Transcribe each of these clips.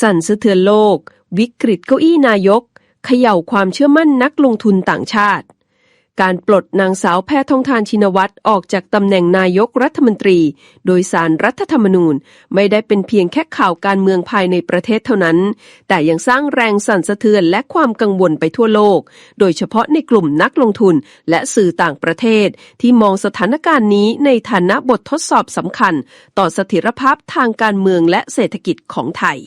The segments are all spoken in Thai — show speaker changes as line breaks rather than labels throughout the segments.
สั่นสะเทือนโลก วิกฤตเก้าอี้นายกเขย่าความเชื่อมั่นนักลงทุนต่างชาติ การปลดนางสาวแพทองทานชินวัตรออกจากตำแหน่งนายกรัฐมนตรี โดยสารรัฐธรรมนูญไม่ได้เป็นเพียงแค่ข่าวการเมืองภายในประเทศเท่านั้น แต่ยังสร้างแรงสั่นสะเทือนและความกังวลไปทั่วโลก โดยเฉพาะในกลุ่มนักลงทุนและสื่อต่างประเทศ ที่มองสถานการณ์นี้ในฐานะบททดสอบสำคัญ ต่อเสถียรภาพทางการเมืองและเศรษฐกิจของไทย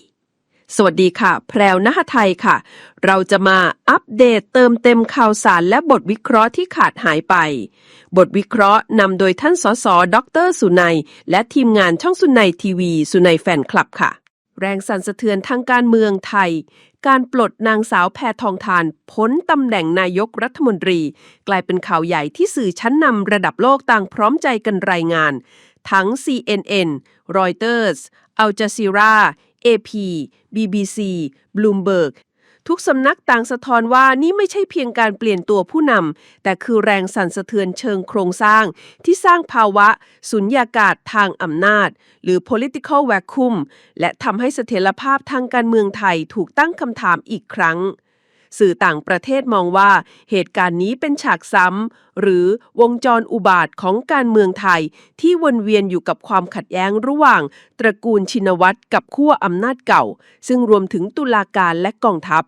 สวัสดีค่ะ แพรวนะหไทยค่ะ เราจะมาอัปเดตเติมเต็มข่าวสารและบทวิเคราะห์ที่ขาดหายไป บทวิเคราะห์นำโดยท่านสสดรสุนัย และทีมงานช่องสุนัยทีวี สุนัยแฟนคลับค่ะ แรงสั่นสะเทือนทางการเมืองไทย การปลดนางสาวแพทองทานพ้นตำแหน่งนายกรัฐมนตรี กลายเป็นข่าวใหญ่ที่สื่อชั้นนำระดับโลกต่างพร้อมใจกันรายงาน ทั้ง CNN Reuters Al Jazeera AP BBC Bloomberg ทุกสำนักต่างสะท้อนว่านี่ไม่ใช่เพียงการเปลี่ยนตัวผู้นำ แต่คือแรงสั่นสะเทือนเชิงโครงสร้าง ที่สร้างภาวะสุญญากาศทางอำนาจ หรือ political vacuum และทำให้เสถียรภาพทางการเมืองไทยถูกตั้งคำถามอีกครั้ง สื่อต่างประเทศมองว่า เหตุการณ์นี้เป็นฉากซ้ำหรือวงจรอุบาทของการเมืองไทย ที่วนเวียนอยู่กับความขัดแย้งระหว่าง ตระกูลชินวัตรกับขั้วอำนาจเก่า ซึ่งรวมถึงตุลาการและกองทัพ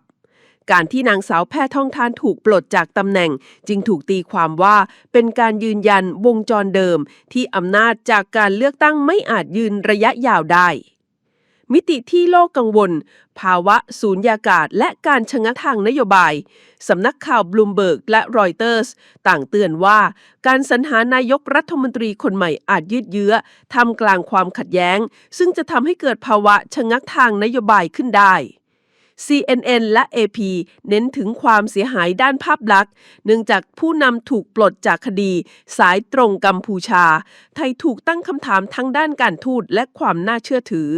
การที่นางสาวแพทองทานถูกปลดจากตำแหน่ง จึงถูกตีความว่าเป็นการยืนยันวงจรเดิม ที่อำนาจจากการเลือกตั้งไม่อาจยืนระยะยาวได้ มิติที่โลกกังวล ภาวะสูญญากาศ และการชะงักทางนโยบาย สำนักข่าวบลูมเบิร์กและรอยเตอร์สต่างเตือนว่า การสรรหานายกรัฐมนตรีคนใหม่อาจยืดเยื้อทำกลางความขัดแย้ง ซึ่งจะทำให้เกิดภาวะชะงักทางนโยบายขึ้นได้ CNN และ AP เน้นถึงความเสียหายด้านภาพลักษณ์ เนื่องจากผู้นำถูกปลดจากคดี สายตรงกัมพูชา ไทยถูกตั้งคำถามทั้งด้านการทูตและความน่าเชื่อถือ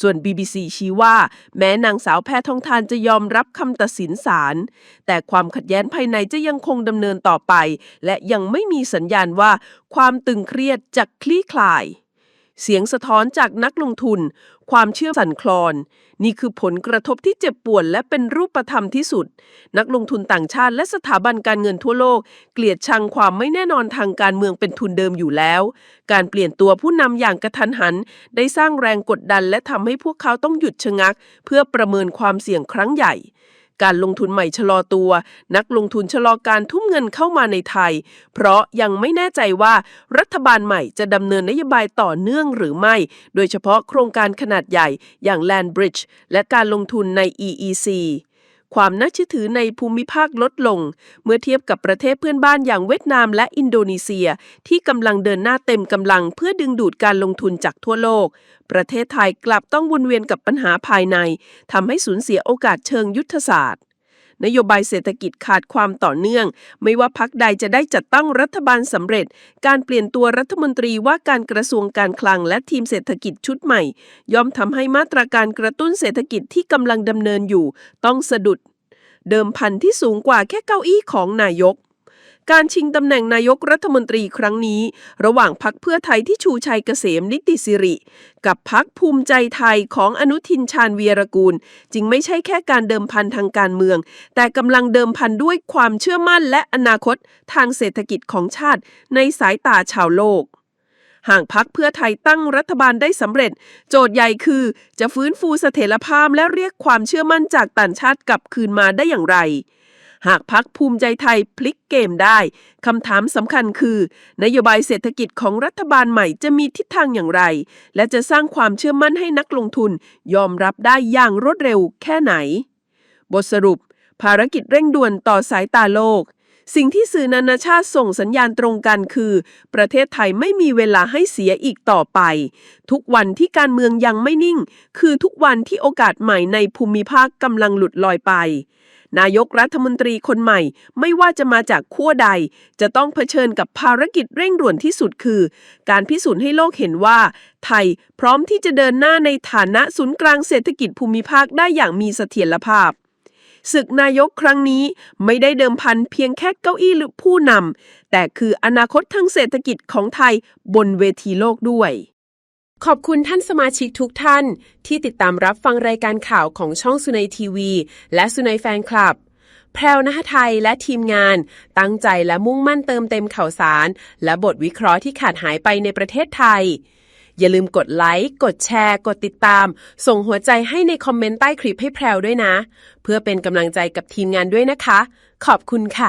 ส่วน BBC ชี้ว่า แม้นางสาวแพทองทานจะยอมรับคำตัดสินศาลแต่ความขัดแย้งภายในจะยังคงดำเนินต่อไป และยังไม่มีสัญญาณว่า ความตึงเครียดจะคลี่คลาย เสียงสะท้อนจากนักลงทุน ความเชื่อสั่นคลอน นี่คือผลกระทบที่เจ็บปวดและเป็นรูปธรรมที่สุด นักลงทุนต่างชาติและสถาบันการเงินทั่วโลก เกลียดชังความไม่แน่นอนทางการเมืองเป็นทุนเดิมอยู่แล้ว การเปลี่ยนตัวผู้นำอย่างกระทันหัน ได้สร้างแรงกดดันและทำให้พวกเขาต้องหยุดชะงัก เพื่อประเมินความเสี่ยงครั้งใหญ่ การลงทุนใหม่ชะลอตัว นักลงทุนชะลอการทุ่มเงินเข้ามาในไทย เพราะยังไม่แน่ใจว่ารัฐบาลใหม่จะดำเนินนโยบายต่อเนื่องหรือไม่ โดยเฉพาะโครงการขนาดใหญ่อย่าง Land Bridge และการลงทุนใน EEC ความน่าเชื่อถือในภูมิภาคลดลง เมื่อเทียบกับประเทศเพื่อนบ้านอย่างเวียดนามและอินโดนีเซีย ที่กำลังเดินหน้าเต็มกำลังเพื่อดึงดูดการลงทุนจากทั่วโลก ประเทศไทยกลับต้องวนเวียนกับปัญหาภายในทำให้สูญเสียโอกาสเชิงยุทธศาสตร์ นโยบายเศรษฐกิจขาดความต่อเนื่อง ไม่ว่าพักใดจะได้จัดตั้งรัฐบาลสำเร็จ การเปลี่ยนตัวรัฐมนตรีว่าการกระทรวงการคลังและทีมเศรษฐกิจชุดใหม่ ย่อมทำให้มาตรการกระตุ้นเศรษฐกิจที่กำลังดำเนินอยู่ ต้องสะดุด เดิมพันที่สูงกว่าแค่เก้าอี้ของนายก การชิงตำแหน่งนายกรัฐมนตรีครั้งนี้ ระหว่างพักเพื่อไทยที่ชูชัยเกษมนิติสิริ กับพักภูมิใจไทยของอนุทินชาญวีรกูล จึงไม่ใช่แค่การเดิมพันทางการเมือง แต่กำลังเดิมพันด้วยความเชื่อมั่นและอนาคตทางเศรษฐกิจของชาติ ในสายตาชาวโลกหากพักเพื่อไทยตั้งรัฐบาลได้สำเร็จ โจทย์ใหญ่คือ จะฟื้นฟูเสถียรภาพและเรียกความเชื่อมั่นจากต่างชาติกลับคืนมาได้อย่างไร หากพักภูมิใจไทยพลิกเกมได้คำถามสำคัญคือ นโยบายเศรษฐกิจของรัฐบาลใหม่จะมีทิศทางอย่างไร และจะสร้างความเชื่อมั่นให้นักลงทุน ยอมรับได้อย่างรวดเร็วแค่ไหน บทสรุป ภารกิจเร่งด่วนต่อสายตาโลก สิ่งที่สื่อนานาชาติส่งสัญญาณตรงกันคือ ประเทศไทยไม่มีเวลาให้เสียอีกต่อไป ทุกวันที่การเมืองยังไม่นิ่ง คือทุกวันที่โอกาสใหม่ในภูมิภาคกำลังหลุดลอยไป นายกรัฐมนตรีคนใหม่ ไม่ว่าจะมาจากขั้วใด จะต้องเผชิญกับภารกิจเร่งด่วนที่สุดคือ การพิสูจน์ให้โลกเห็นว่า ไทยพร้อมที่จะเดินหน้าในฐานะศูนย์กลางเศรษฐกิจภูมิภาคได้อย่างมีเสถียรภาพศึกนายกครั้งนี้ไม่ได้เดิมพันเพียงแค่เก้าอี้หรือผู้นำแต่คืออนาคตทางเศรษฐกิจของไทยบนเวทีโลกด้วย ขอบคุณท่านสมาชิกทุกท่านที่ติดตามรับฟังรายการข่าวของช่องสุนัยทีวี และสุนัยแฟนคลับ แพรวนะไทยและทีมงาน ตั้งใจและมุ่งมั่นเติมเต็มข่าวสาร และบทวิเคราะห์ที่ขาดหายไปในประเทศไทย อย่าลืมกดไลค์ กดแชร์ กดติดตาม ส่งหัวใจให้ในคอมเมนต์ใต้คลิปให้แพรวด้วยนะ เพื่อเป็นกำลังใจกับทีมงานด้วยนะคะ ขอบคุณค่ะ